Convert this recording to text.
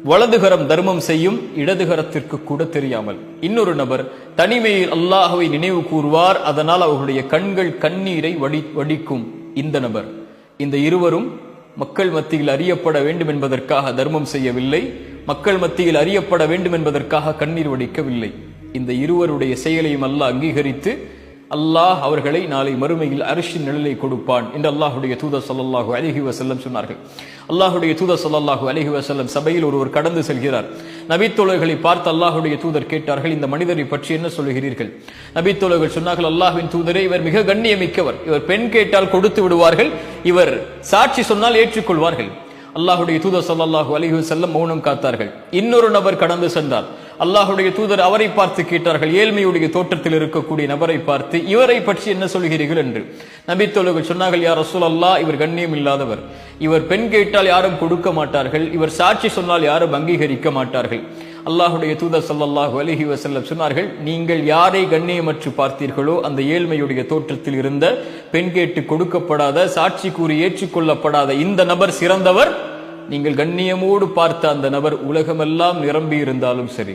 வலதுகரம் தர்மம் செய்யும் இடதுகரத்திற்கு கூட தெரியாமல். இன்னொரு நபர் தனிமையில் அல்லாஹவை நினைவு கூறுவார் அதனால் அவர்களுடைய கண்கள் கண்ணீரை வடி வடிக்கும் இந்த நபர். இந்த இருவரும் மக்கள் மத்தியில் அறியப்பட வேண்டும் என்பதற்காக தர்மம் செய்யவில்லை மக்கள் மத்தியில் அறியப்பட வேண்டும் என்பதற்காக கண்ணீர் வடிக்கவில்லை. இந்த இருவருடைய செயலையும் அல்லாஹ் அங்கீகரித்து அல்லாஹ் அவர்களை நாளை மறுமையில் அரிசின் நிழலை கொடுப்பான் என்று அல்லாஹுடைய தூத ஸல்லல்லாஹு அலைஹி வசல்லம் சொன்னார்கள். அல்லாஹுடைய தூத ஸல்லல்லாஹு அலைஹி வசல்லம் சபையில் ஒருவர் கடந்து செல்கிறார். நபித்தோழர்களை பார்த்து அல்லாஹுடைய தூதர் கேட்டார்கள் இந்த மனிதரை பற்றி என்ன சொல்லுகிறீர்கள்? நபித்தோழர்கள் சொன்னார்கள் அல்லாஹ்வின் தூதரே இவர் மிக கண்ணியமிக்கவர். இவர் பெண் கேட்டால் கொடுத்து விடுவார்கள் இவர் சாட்சி சொன்னால் ஏற்றுக்கொள்வார்கள். அல்லாஹுடைய தூத ஸல்லல்லாஹு அலைஹி வசல்லம் மௌனம் காத்தார்கள். இன்னொரு நபர் கடந்து சென்றார். அல்லாஹுடைய தூதர் அவரை பார்த்து கேட்டார்கள் ஏழ்மையுடைய தோற்றத்தில் இருக்கக்கூடிய நபரை பார்த்து இவரை பற்றி என்ன சொல்கிறீர்கள் என்று. நபித்தோழர்கள் சொன்னார்கள் யார் ரசூல் அல்லா இவர் கண்ணியம் இல்லாதவர். இவர் பெண் கேட்டால் யாரும் கொடுக்க மாட்டார்கள். இவர் சாட்சி சொன்னால் யாரும் அங்கீகரிக்க மாட்டார்கள். அல்லாஹுடைய தூதர் ஸல்லல்லாஹு அலஹி வசல்லம் சொன்னார்கள் நீங்கள் யாரை கண்ணியமற்று பார்த்தீர்களோ அந்த ஏழ்மையுடைய தோற்றத்தில் இருந்த பெண் கேட்டு கொடுக்கப்படாத சாட்சி கூறி ஏற்றுக்கொள்ளப்படாத இந்த நபர் சிறந்தவர் நீங்கள் கண்ணியமோடு பார்த்த அந்த நபர் உலகமெல்லாம் நிரம்பி இருந்தாலும் சரி.